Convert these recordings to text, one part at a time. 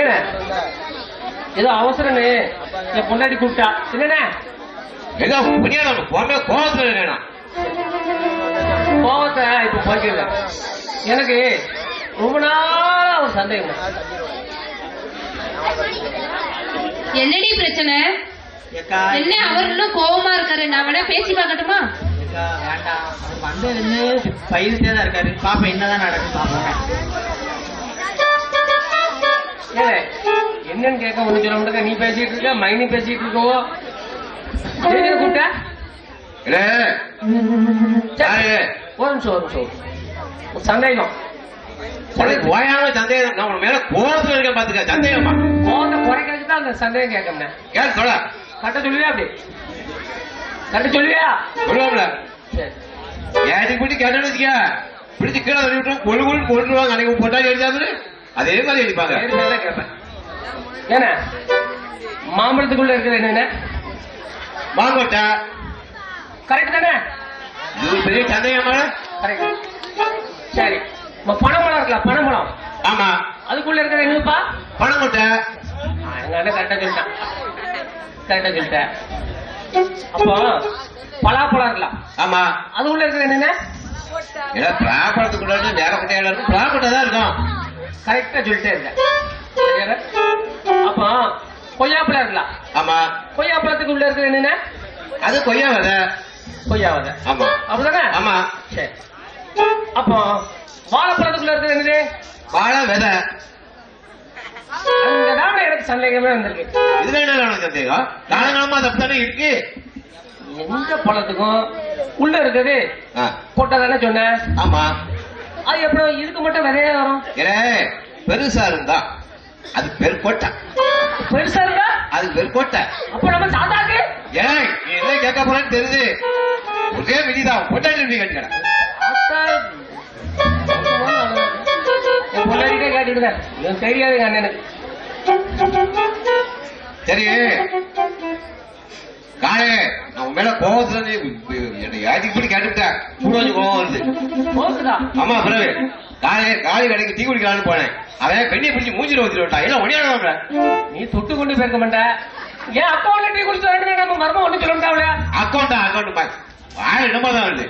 ஏன ஏதோ அவசரம்னு என் பொண்டாட்டி கூப்பிட்டா. என்னண்ணே? ஏதோ புனியாத போமே கோபத்துல இருக்கா கோவத்தை இப்ப போய்க்கிறேன் எனக்கு ரொம்ப நாளா ஒரு சந்தேகம். என்னடி பிரச்சனை? ஏக்கா என்ன அவர் இன்னும் கோவமா இருக்காரு? நான் வேணா பேசி பார்க்கட்டுமா? வேண்டாம். பயிர்த்தே தான் இருக்காரு. பாப்பா என்னதான் நடக்கும் பாப்போம் ஏன் என்னன்னு கேட்க ஒண்ணு சொல்ல முடியாது நீ பேசிட்டு இருக்க மைனி பேசிட்டு இருக்கவோ கூப்பிட்ட. ஒரு நிமிஷம் ஒரு நிமிஷம். ஒரு சந்தேகம். ஓயாம சந்தேகம். நான் உன் மேல கோபத்துல பாத்துக்க சந்தேகமா? கோவத்தை குறைக்கிறதுக்கு தான் அந்த சந்தேகம் கேட்கணும் சொல்ல? கட்ட சொல்லுவியா அப்படி? கட்ட சொல்லுவியா? சொல்லுவோம்ல. சரி. ஏடி பிடி கேட்டேன்னு வச்சுக்க? பிடிச்சு கீழே தள்ளி கொழு கொழு கொண்டுருவாங்க அன்னைக்கு போட்டா எழுதாது அதே மாதிரி அடிப்பாங்க ஏன்னா மாம்பழத்துக்குள்ள இருக்கிறது என்னென்ன மாங்கோட்டை. கரெக்ட் தானே? இது பெரிய சந்தேகமா கரெக்ட் சரி. பனைமரம் இருக்கலாம் பனைமரம். ஆமா. அதுக்குள்ள இருக்கிறது என்னப்பா? பணங்கொட்டை ஆ, எங்க அண்ணன் கரெக்டா சொல்லிட்டான். கரெக்டா சொல்லிட்டேன். அப்போ பலாப்பழம் இருக்கலாம் ஆமா. அதுக்குள்ள இருக்கிறது என்னென்ன ஏன்னா பிராப்பழத்துக்குள்ள நேர கொட்டையில இருக்கு பிராப்பட்டை தான் இருக்கும். கரெக்டா சொல்லிட்டே சரியாடா? அப்போ கொய்யாப்பழம் இருக்கலாம் ஆமா. கொய்யாப்பழத்துக்கு உள்ள இருக்கிறது என்னென்ன? அது கொய்யா விதை கொய்யா விதை ஆமா. அப்படிதானே? ஆமா. சரி. அப்போ வாழைப்பழத்துக்குள்ள இருக்கிறது என்னது? வாழை விதை. எனக்கு சந்தேகமே வந்திருக்கு. இதுல என்ன சந்தேகம்? காலங்காலமா அப்படித்தானே இருக்கு? எந்த பழத்துக்கும் உள்ள இருக்குது ஆ, போட்டா தானே சொன்னேன்? ஆமா. அது எப்படி இதுக்கு மட்டும் விதையே வரும்? ஏ பெருசா இருந்தா அது பெருக்கோட்டை பெருசா இருக்கா அது பெருக்கோட்டை அப்ப நம்ம சாதாக்கு ஏய் நீ என்ன கேட்க போறேன்னு தெரியுது. ஒரே விதிதான் பொட்டாட்டி விதி கட்டிக்கிறேன் என் பொண்டாட்டிட்டே கேட்டுக்கிட்டேன் எனக்கு தெரியாதுங்க அண்ணனுக்கு. சரி. காலே நான் உன் மேல கோவத்துல நீ என்னை யாதிக்கு இப்படி கேட்டுவிட்டேன் கூட கொஞ்சம் கோவம் வருது ஆமா பிறகு. காலை காலை கடைக்கு டீ குடிக்கலாம்னு போனேன். அவன் பெண்ணியை பிடிச்சி மூஞ்சில ஊத்திட்டு விட்டான் எல்லாம் ஒடியாட நீ தொட்டு கொண்டு போயிருக்க மாட்டேன் ஏன் அக்கௌண்ட்ல டீ குடிச்சு நம்ம மர்மம் ஒண்ணு சொல்ல முடியாவில அக்கௌண்டா அக்கௌண்ட் பாய் வாய் இடமா தான் வருது.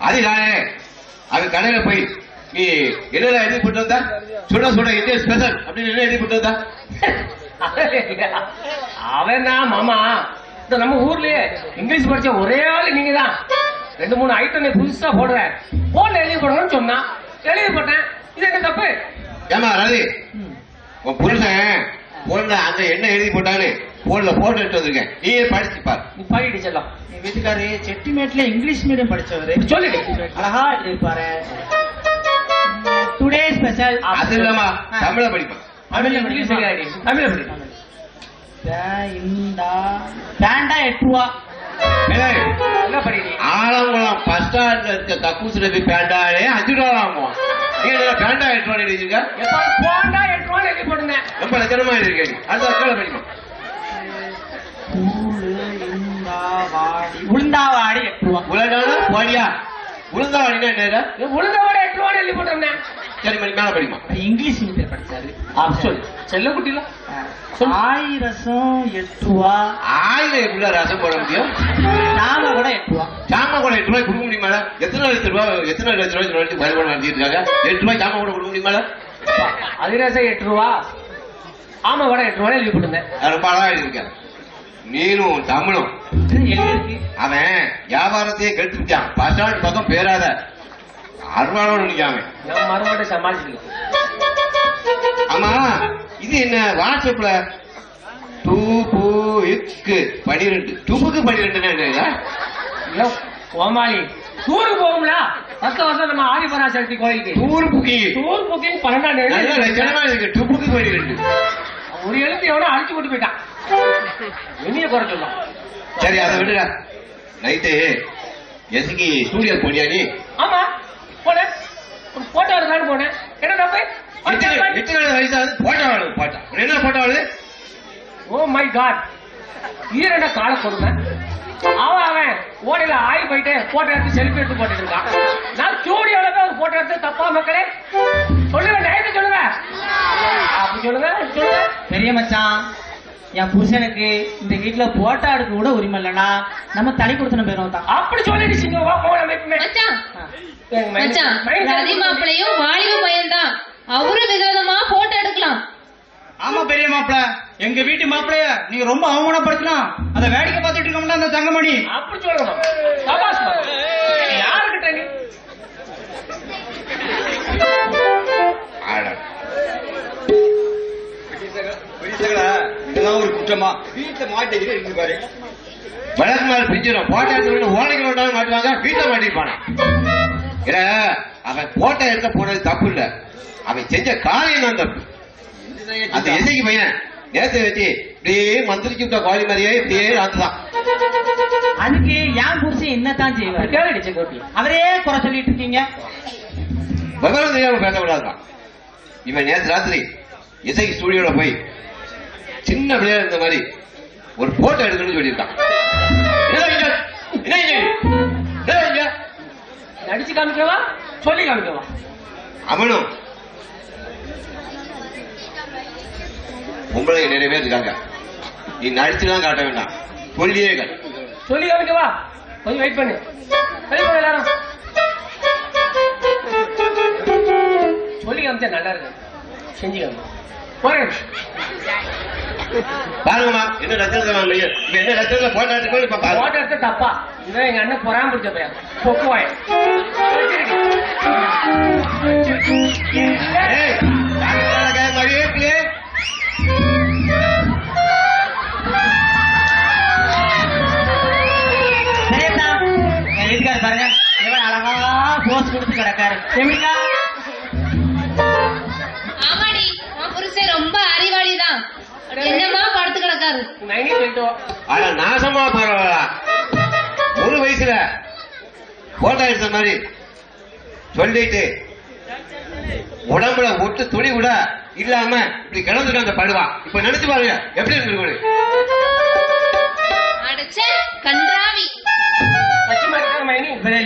அது காலே அது கடையில போய் நீ என்னடா எழுதி போட்டு வந்தா? சுட சுட இந்திய ஸ்பெஷல் அப்படின்னு என்ன எழுதி போட்டு வந்தா? அவன் தான் மாமா? நம்ம ஊர்லயே இங்கிலீஷ் படிச்ச ஒரே ஆளு நீங்க தான் ரெண்டு மூணு ஐட்டம் நீ புதுசா போடுறேன். போன்ல எழுதி போடணும்னு சொன்னா எழுதி போட்டேன். இது என்ன தப்பு? ஏமா ரவி உன் புருஷன் போன்ல அந்த என்ன எழுதி போட்டான்னு போன்ல போட்டோ எடுத்து வந்திருக்கேன். நீயே படிச்சு பாரு. நீ பாடிட்டு செல்லாம். என் வீட்டுக்காரு செட்டிமேட்ல இங்கிலீஷ் மீடியம் படிச்சவரு. சொல்லிடு. அழகா எழுதிருப்பாரு டுடே ஸ்பெஷல் அது இல்லம்மா தமிழ படிப்பேன். தமிழ்ல இங்கிலீஷ் தெரியாது தமிழ்ல படி பேண்டா எட்டு ரூபா. ஆலங்குளம் பஸ் ஸ்டாண்ட்ல இருக்க கக்கூசுல போய் பேண்டாலே அஞ்சு ரூபா வாங்குவோம் நீ என்ன பேண்டா எட்டு ரூபா எழுதிருக்க போண்டா எட்டு ரூபாய் எழுதி போட்டுனேன் ரொம்ப லட்சணமா உளுந்தாவாடி எட்டு ரூபா. உலகான போடியா? உளுந்தா வழினா என்ன உளுந்தவோட எட்டு ரூபாய் எழுதி போட்டோம்னே சரி மணி மேல படிப்போம் அப்புறம் இங்கிலீஷ் மீடியம் படிச்சாரு. அப்ப சொல்லு. செல்ல குட்டில. சொல்லு. ஆயிரசம் எட்டு ரூபா ஆயிரம் எப்படில ரசம் போட முடியும்? நாம கூட எட்டு ரூபா சாமா கூட எட்டு ரூபாய் கொடுக்க முடியுமா? எத்தனை லட்சம் ரூபாய் எத்தனை லட்சம் ரூபாய் வரைக்கும் பயன்பட எட்டு ரூபாய் சாமா கூட கொடுக்க முடியுமா? அதிரசம் எட்டு ரூபா. ஆமா வடை எட்டு ரூபாய் எழுதி போட்டுருந்தேன். அது ரொம்ப அழகா எழுதியிருக்கேன். நீனும் தமிழும். அவன் வியாபாரத்தையே கெடுத்துட்டான் பஸ் ஸ்டாண்ட் பக்கம் பேராத. அருவாளோடு நிக்காம சமாளிச்சுக்கலாம் ஆமா இது என்ன வாட்ஸ்அப்ல? டூ பூ இக்கு பனிரெண்டு. என்ன இல்ல கோமாளி டூருக்கு போகும்ல? வருஷம் வருஷம் நம்ம ஆதிபராசக்தி கோயிலுக்கு. டூர் புக்கிங் டூர் புக்கிங் பன்னெண்டாம் தேதி டூப்புக்கு பனிரெண்டு. ஒரு எழுத்து எவனோ அழிச்சு போட்டு போயிட்டான். இனிய குறை சொல்லலாம் சரி அதை விடுடா நைட்டு எதுக்கு ஸ்டூடியோ போனியா நீ? ஆமா போனேன். போட்டோ எடுக்கலான்னு போனேன். என்ன தப்பு எத்தனை வயசாகுது போட்டோ ஆடுது போட்டோ என்ன போட்டோ ஆடுது ஓ மை காட் ஈரண்ட கால கொடுமை? அவன் அவன் ஓடையில ஆய் போயிட்டு போட்டோ எடுத்து செல்ஃபி எடுத்து போட்டுட்டு இருக்கான். நான் ஸ்டூடியோல போய் ஒரு போட்டோ எடுத்து தப்பா மக்களே. சொல்லுங்க நேரத்தை சொல்லுங்க அப்படி சொல்லுங்க சொல்லுங்க பெரிய மச்சான். என் புருஷனுக்கு இந்த வீட்டுல போட்டோ எடுக்க கூட உரிமை இல்லைன்னா நம்ம தனி கொடுத்தன போயிடும் தான். அப்படி சொல்லிடுச்சுங்க வா போன வைப்புமே மச்சான் மச்சான் ரதி மாப்பிளையும் வாலிப பையன்தான். அவரும் விதவிதமா போட்டோ எடுக்கலாம். ஆமா பெரிய மாப்பிள எங்க வீட்டு மாப்பிளைய நீங்க ரொம்ப அவமானப்படுத்தலாம் அத வேடிக்கை பார்த்துட்டு இருக்கோம்ல அந்த தங்கமணி. அப்படி சொல்லுங்க மாட்டேங்குது இருக்கு பாரு. வழக்கு மேல பிஞ்சிடும் போட்டோ எடுத்து விட்டாலும் மாட்டுவாங்க வீட்டை மாட்டிருப்பானா இல்ல அவன் போட்டோ எடுக்க போனது தப்பு இல்ல. அவன் செஞ்ச காரியம் தான் தப்பு. அந்த இசைக்கு பையன் நேத்து வச்சு இப்படியே மந்திரிச்சு விட்ட கோழி மாதிரியே இப்படியே அதுதான் அதுக்கு என் புருஷன் என்னத்தான் செய்வாரு? கேளுடிச்சு கோட்டி அவரே குறை சொல்லிட்டு இருக்கீங்க. விவரம் தெரியாம பேசக்கூடாதுதான். இவன் நேத்து ராத்திரி இசைக்கு ஸ்டூடியோல போய் சின்ன பிள்ளையா இருந்த மாதிரி ஒரு போட்டோ எடுக்கணும்னு சொல்லியிருக்கான்? நடிச்சு காமிக்கவா? சொல்லி காமிக்கவா? அவனும் பொம்பளை நிறைய பேர் இருக்காங்க. நீ நடிச்சுலாம் காட்ட வேண்டாம். சொல்லியே காட்டு சொல்லி காமிக்கவா? கொஞ்சம் வெயிட் பண்ணு. வெயிட் பண்ணு எல்லாரும். சொல்லி காமிச்சா நல்லா இருக்கு செஞ்சு காமி போறேன் பாருங்கம்மா என்ன லட்சணத்தை வாங்க இப்ப என்ன லட்சணத்துல போட்டோ எடுத்துக்கோ இப்ப பாருங்க போட்டோ எடுத்து தப்பா. இவன் எங்க அண்ணன் பொறாம பிடிச்ச பையன் பொக்குவாய் பாருங்க, எவ்வளவு அழகா போஸ் கொடுத்து கிடக்காரு. நைனி. ஆனா நாசமா பரவாயில்ல. ஒரு வயசுல போட்டோ எடுத்த மாதிரி சொல்லிட்டு உடம்புல ஒட்டு துணி கூட இல்லாம இப்படி கிடந்துட்டு அந்த படுவா. இப்ப நினைச்சு பாருங்க எப்படி இருக்கு அடைச்ச கன்றாவி.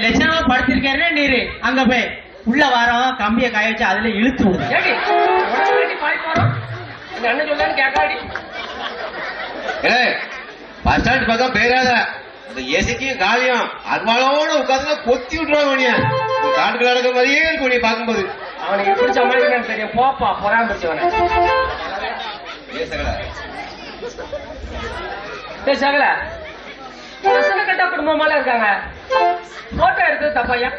லட்சணமா படுத்திருக்காருன்னா நீரு அங்க போய். உள்ள வாரம் கம்பியை காய வச்சு அதுல இழுத்து எங்க அண்ணன் சொல்லான்னு கேட்காடி. பஸ் ஸ்டாண்ட் பக்கம் பேராத அந்த எசைக்கும் காவியம் அருவாளோட உட்காந்து கொத்தி விட்டுருவாங்க உனிய காட்டுக்கு நடக்கிற மாதிரியே இருக்கும் நீ பார்க்கும்போது. அவனுக்கு எப்படி சமாளிக்கணும்னு தெரியும். போப்பா பொறாம பிடிச்சவன சகல. ரசன கட்டா குடும்பமால இருக்காங்க. போட்டோ எடுத்தது தப்பாயா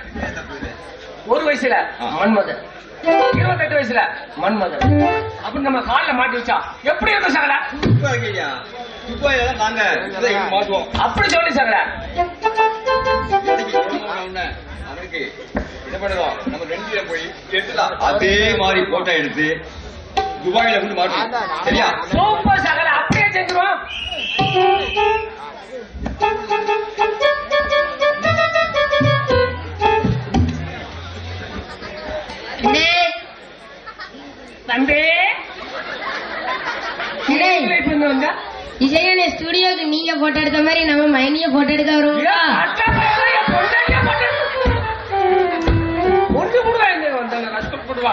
ஒரு வயசுல மன்மதன். இருபத்தெட்டு வயசுல மன்மதன். அப்படி நம்ம கால்ல மாட்டி வச்சா எப்படி இருக்கும் சகல? நாங்க மாட்டுவோம். அப்படி சொல்லி சகல. அவனுக்கு என்ன பண்ணுவோம்? நம்ம ரெண்டு பேரும் போய் எடுத்துலாம் அதே மாதிரி போட்டோ எடுத்து துபாயில கொண்டு மாட்டுவோம். சரியா? சூப்பர் சகல. அப்படியே செஞ்சிருவோம். இசையான ஸ்டுடியோக்கு நீங்க போட்டோ எடுத்த மாதிரி நம்ம மைனிய போட்டோ எடுக்க போடுவா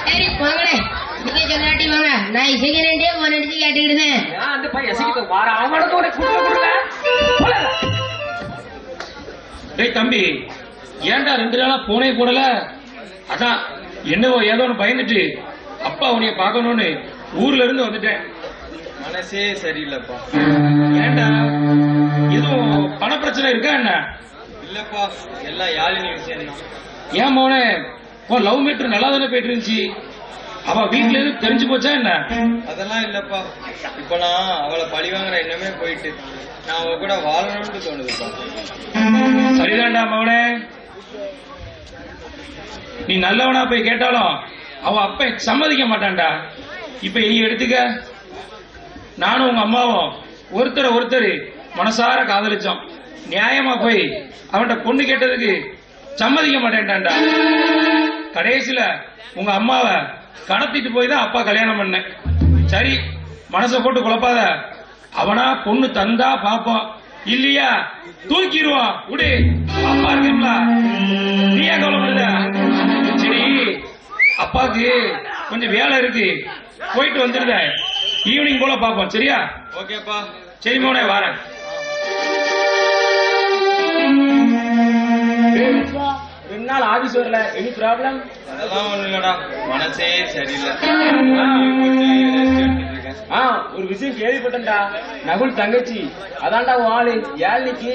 சரி போங்களே நீங்க சொல்லாட்டி வாங்க. நான் இசைக்கிறேன்டே போன் அடிச்சு கேட்டுக்கிடுதேன் நான் அந்த பையன் வார? ஒரு குடுக்க சொல்லல டேய் தம்பி ஏன்டா ரெண்டு நாளா போனே போடல? அதான் என்னவோ ஏதோன்னு பயந்துட்டு அப்பா உன்னைய பார்க்கணும்னு ஊர்ல இருந்து வந்துட்டேன். மனசே சரியில்லைப்பா. ஏன்டா எதுவும் பண பிரச்சனை இருக்கா என்ன? இல்லப்பா எல்லாம் யாழினி விஷயம் தான் ஏன் மோனே? உன் லவ் மீட்டர் நல்லா தானே போயிட்டு இருந்துச்சு அவ வீட்ல இருந்து தெரிஞ்சு போச்சா என்ன? அதெல்லாம் இல்லப்பா. இப்ப நான் அவளை பழி வாங்குற எண்ணமே போயிட்டு நான் அவ கூட வாழணும்னு தோணுதுப்பா. சரிதான்டா மவனே நீ நல்லவனா போய் கேட்டாலும் அவ அப்ப சம்மதிக்க மாட்டான்டா. இப்ப நீ எடுத்துக்க. நானும் உங்க அம்மாவும் ஒருத்தரை ஒருத்தர் மனசார காதலிச்சோம். நியாயமா போய் அவன்கிட்ட பொண்ணு கேட்டதுக்கு சம்மதிக்க மாட்டேன்டான்டா கடைசியில உங்க அம்மாவை கடத்திட்டு போய் தான் அப்பா கல்யாணம் பண்ணேன். சரி மனசை போட்டு குழப்பாத. அவனா பொண்ணு தந்தா பாப்போம். இல்லையா தூக்கிடுவான். விடு அப்பா இருக்கேன்ல நீ ஏன் சரி அப்பாவுக்கு கொஞ்சம் வேலை இருக்கு. போயிட்டு வந்துருத ஈவினிங் போல பாப்போம் சரியா? ஓகேப்பா. சரி மோனே வரேன். ரெண்டு நாள் ஆபீஸ் வரல. எனி ப்ராப்ளம் அதெல்லாம் ஒண்ணும் இல்லடா. மனசே சரியில்லை. ஆ ஒரு விஷயம் கேள்விப்பட்டேன்டா. நகுல் தங்கச்சி அதான்டா உன் ஆளு. ஏழ்னிக்கு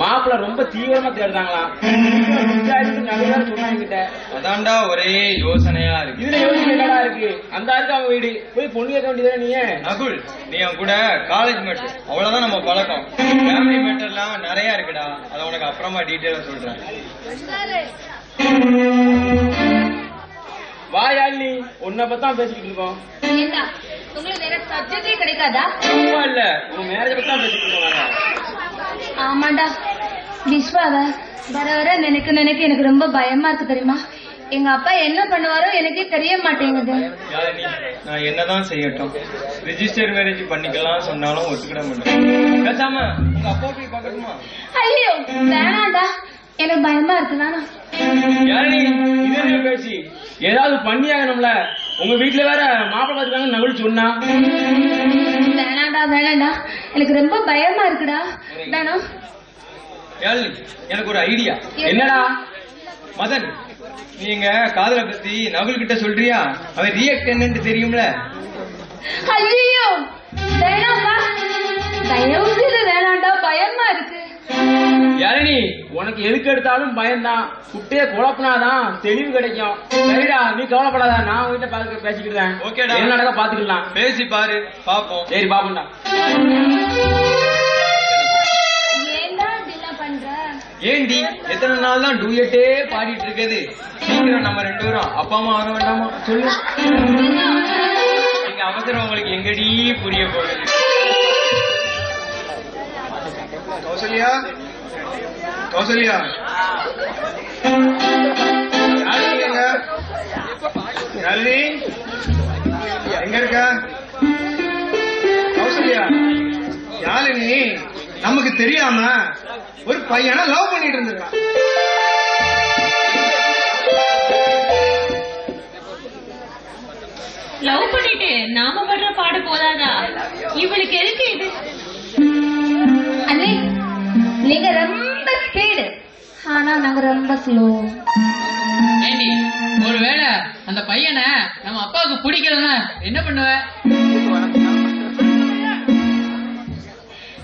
மாப்பிள்ள ரொம்ப தீவிரமா தேடுறாங்களாம் அதான்டா ஒரே யோசனையா இருக்கு. இதுல என்னடா இருக்கு? அந்த இருக்கு அவன் வீடு. போய் பொண்ணு கேட்க வேண்டியதானே நீ நகுல் நீ அவன் கூட காலேஜ் மேட் அவ்வளவுதான் நம்ம பழக்கம். ஃபேமிலி மேட்டர்லாம் நிறைய இருக்குடா. அதை உனக்கு அப்புறமா டீட்டெயிலா சொல்றேன். வா யாழ்னி உன்னை பத்தான் பேசிக்கிட்டு இருக்கோம். உங்களுக்கு வேற சப்ஜெக்டே கிடைக்காதா? சும்மா இல்ல உன் மேரேஜ் பத்தி தான் பேசிக்கிட்டு இருக்கோம். ஆமாண்டா. விஸ்வாவ வர வர நினைக்க நினைக்க எனக்கு ரொம்ப பயமா இருக்கு தெரியுமா? எங்க அப்பா என்ன பண்ணுவாரோ எனக்கே தெரிய மாட்டேங்குது. நான் என்னதான் செய்யட்டும். ரிஜிஸ்டர் மேரேஜ் பண்ணிக்கலாம் சொன்னாலும் ஒத்துக்கிட மாட்டேன். பேசாம உங்க அப்பா போய் பார்க்கணுமா ஐயோ வேணாண்டா. எனக்கு பயமா இருக்கு வேணாம். யாழினி இது என்ன பேச்சு? ஏதாவது பண்ணி ஆகணும்ல? உங்க வீட்டுல வேற மாப்பிள்ளை பார்த்துக்காங்க நகுல் சொன்னா? வேணாண்டா வேணாண்டா எனக்கு ரொம்ப பயமா இருக்குடா. யாழினி எனக்கு ஒரு ஐடியா. என்னடா? மதன் நீங்க காதலை பத்தி நகுல் கிட்ட சொல்றியா? அவன் ரியாக்ட் என்னன்னு தெரியும்ல? ஐயோ வேணாம்ப்பா தயவு செய்து வேணாண்டா பயமா இருக்கு. யாழினி உனக்கு எதுக்கு எடுத்தாலும் பயம்தான். குட்டைய குழப்பினாதான் தெளிவு கிடைக்கும். சரிடா நீ கவலைப்படாத நான் உங்ககிட்ட பார்த்து பேசிக்கிட்டேன் ஓகேடா. என்ன நடக்க பாத்துக்கலாம். பேசி பாரு பாப்போம். சரி பாப்போம்டா. ஏண்டி எத்தனை நாள் தான் டூயட்டே பாடிட்டு இருக்குது சீக்கிரம் நம்ம ரெண்டு பேரும் அப்பா அம்மா வர வேண்டாமா? சொல்லு. நீங்க அவசரம் உங்களுக்கு எங்கடி புரிய போகுது? கௌசல்யா? கௌசல்யா. யாழினி எங்க எங்க இருக்க? கௌசல்யா யாழினி நமக்கு தெரியாம ஒரு பையனை லவ் பண்ணிட்டு இருந்திருக்கான். லவ் பண்ணிட்டு நாம படுற பாடு போதாதா? இவளுக்கு எதுக்கு இது? நீங்க ரொம்ப ஸ்பீடு ஆனா நாங்க ரொம்ப ஸ்லோ ஏண்டி ஒருவேளை அந்த பையனை நம்ம அப்பாவுக்கு பிடிக்கலன்னா என்ன பண்ணுவ?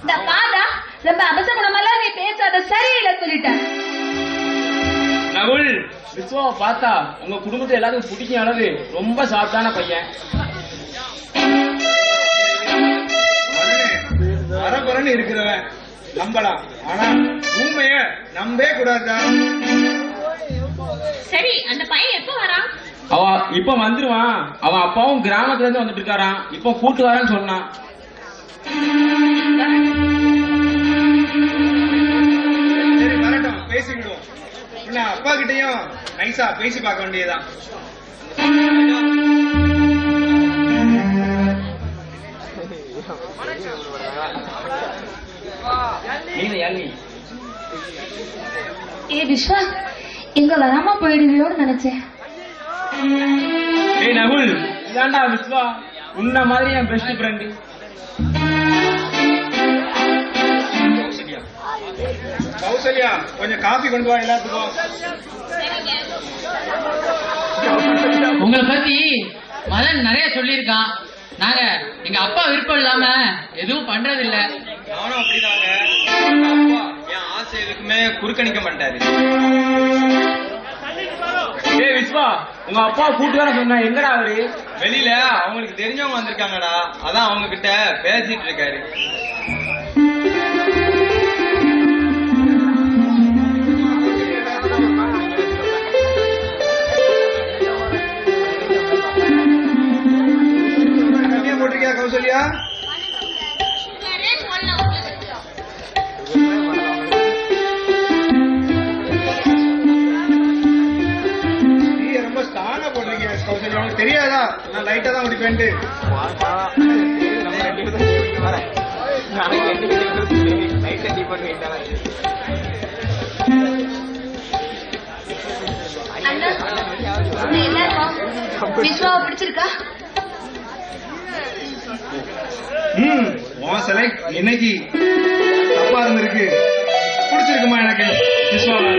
இந்த பாதா ரொம்ப அபசகுணமெல்லாம் நீ பேசாத சரியில்லை சொல்லிட்டேன். நகுல் விஸ்வாவை பார்த்தா உங்க குடும்பத்தை எல்லாத்துக்கும் பிடிக்கும் அளவு ரொம்ப சாத்தான பையன். வரகுறன்னு இருக்கிறவன். நம்பலாம். ஆனா உண்மைய நம்பவே கூடாதா சரி அந்த பையன் எப்ப வரான்? அவ இப்ப வந்துருவான். அவன் அப்பாவும் கிராமத்துல இருந்து வந்துட்டு இருக்காராம். இப்ப கூட்டு வரேன்னு சொன்னான். சரி வரட்டும். பேசிக்கிடுவோம். அப்பா கிட்டயும் நைஸா பேசி பார்க்க வேண்டியதுதான். ஏ விஸ்வா இங்க வராம போயிடுவியோன்னு நினைச்சேன். ஏய் நகுல் இதாண்டா விஸ்வா உன்ன மாதிரி என் பெஸ்ட் ஃப்ரெண்டு கௌசல்யா. கௌசல்யா கொஞ்சம் காபி கொண்டு வா எல்லாத்துக்கும். உங்களை பத்தி மதன் நிறைய சொல்லியிருக்கான். நாங்க எங்க அப்பா விருப்பம் இல்லாம எதுவும் பண்றது இல்ல நானும் அப்படிதாங்க. என் ஆசை எதுக்குமே குறுக்கணிக்க மாட்டாரு ஏய் விஸ்வா உங்க அப்பா கூட்டு வர சொன்னா எங்கடா அவரு? வெளியில அவங்களுக்கு தெரிஞ்சவங்க வந்திருக்காங்கடா. அதான் அவங்க கிட்ட பேசிட்டு இருக்காரு. இருக்கும் விஸ்வாவை பிடிச்சிருக்கா ம் உன் சிலை இன்னைக்கு தப்பா இருந்திருக்கு. பிடிச்சிருக்குமா எனக்கு? விஸ்வாவை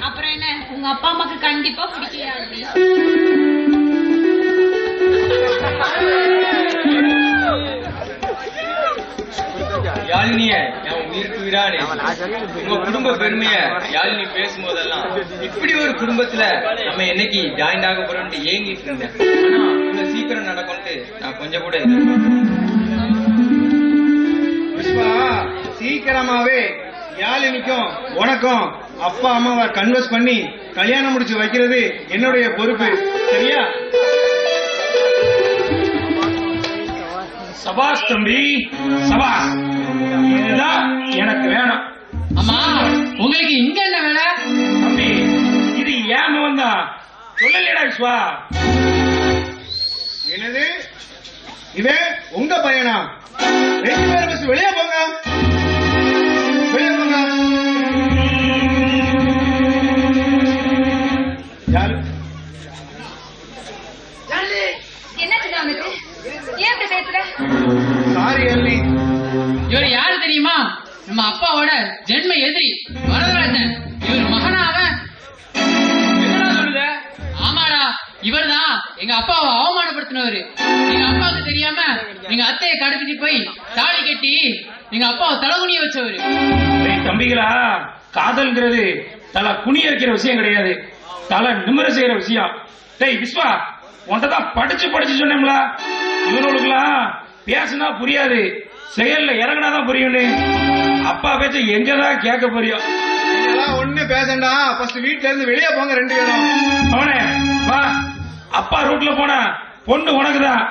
அப்புறம் என்ன? உங்க அப்பா அம்மாக்கு கண்டிப்பா பிடிக்காது யாழினிய என் உயிருக்கு உயிரானே. உங்க குடும்ப பெருமைய யாழினி பேசும்போதெல்லாம் இப்படி ஒரு குடும்பத்துல நம்ம என்னைக்கு ஜாயின் ஆக போறோம்னு ஏங்கிட்டு இருந்தேன். சீக்கிரம் நடக்கும்ட்டு நான் கொஞ்சம் கூட எதிர்பார்க்கல. சீக்கிரமாவே யாழினிக்கும் உனக்கும் அப்பா அம்மாவை கன்வெர்ஸ் பண்ணி கல்யாணம் முடிச்சு வைக்கிறது என்னுடைய பொறுப்பு. சரியா? சபாஷ் தம்பி சபாஷ். இதுதான் எனக்கு வேணும். அம்மா உங்களுக்கு இங்க என்ன வேலை? தம்பி இது ஏன் வந்தா சொல்லலையடா விஸ்வா. என்னது? இவன் உங்க பையனா? ரெண்டு பேரும் வெளியே போங்க சாரி அள்ளி இவர் யாரு தெரியுமா? நம்ம அப்பாவோட ஜென்ம எதிரி வரதராஜன். இவர் மகனா அவன் என்னடா சொல்லுத? ஆமாடா இவர்தான். எங்க அப்பாவை அவமானப்படுத்தினவரு. எங்க அப்பாவுக்கு தெரியாம எங்க அத்தையை கடத்திட்டு போய் தாலி கட்டி எங்க அப்பாவை தலகுனிய வச்சவரு. டேய் தம்பிகளா காதல்ங்கிறது தலை குனிய வைக்கிற விஷயம் கிடையாது. தலை நிமிர செய்யற விஷயம். டேய் விஸ்வா உன்கிட்ட தான் படிச்சு படிச்சு சொன்னேன்ல இவனுங்களுக்குலாம் பேசுனா புரியாது. செயல்ல இறங்கினாதான் புரியும்னு. அப்பா பேச்ச எங்கதான் கேட்க புரியும் ஒண்ணு பேசண்டா. ஃபர்ஸ்ட் வீட்ல இருந்து வெளியே போங்க ரெண்டு பேரும். அவனே வா. அப்பா ரூட்ல போனா பொண்ணு உனக்குதான்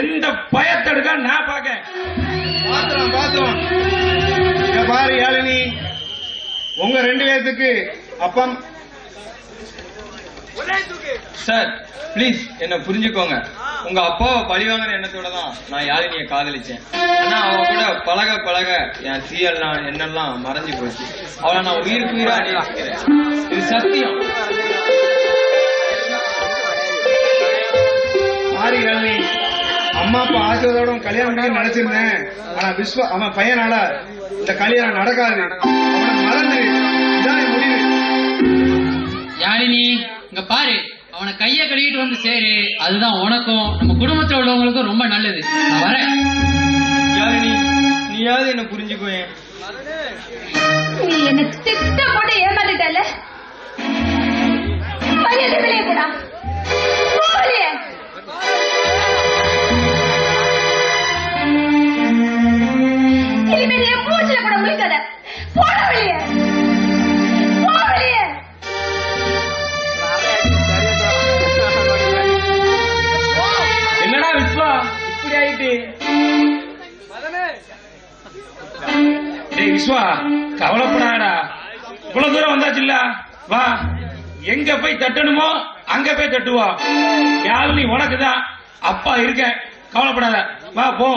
எந்த பயத்தெடுக்க நான் பாக்க பாத்துறோம் பாத்துறோம். பாரு யாழினி. உங்க ரெண்டு பேர்த்துக்கு அப்பா சார் ப்ளீஸ் என்ன புரிஞ்சுக்கோங்க. உங்க அப்பாவை பழிவாங்கிற எண்ணத்தோட தான் நான் யாழினியை காதலிச்சேன். ஆனா அவ கூட பழக பழக என் சீயெல்லாம் என்னெல்லாம் மறைஞ்சு போச்சு. அவளை நான் உயிருக்கு உயிரா நேசிக்கிறேன் இது சத்தியம். சாரி யாழினி அம்மா அப்பா ஆசீர்வாதோட கல்யாணம் பண்ணி நினைச்சிருந்தேன். ஆனா விஸ்வ அவன் பையனால இந்த கல்யாணம் நடக்காது. அவனை மறந்து இதான் என் முடிவு. யாழினி இங்க பாரு அவனை கைய கழுவிட்டு வந்து சேரு. அதுதான் உனக்கும் நம்ம குடும்பத்துல உள்ளவங்களுக்கும் ரொம்ப நல்லது. நான் வரேன். நீயாவது என்ன புரிஞ்சுக்கோயேன் நீ என்ன திட்டம் போட்டு ஏமாத்திட்டல மரியாதை விஸ்வா கவலைப்படாடா இவ்வளவு தூரம் வந்தாச்சுல்ல? வா. எங்க போய் தட்டணுமோ அங்க போய் தட்டுவோம். யாரு நீ உனக்குதான். அப்பா இருக்கேன். கவலைப்படாத. வா போ.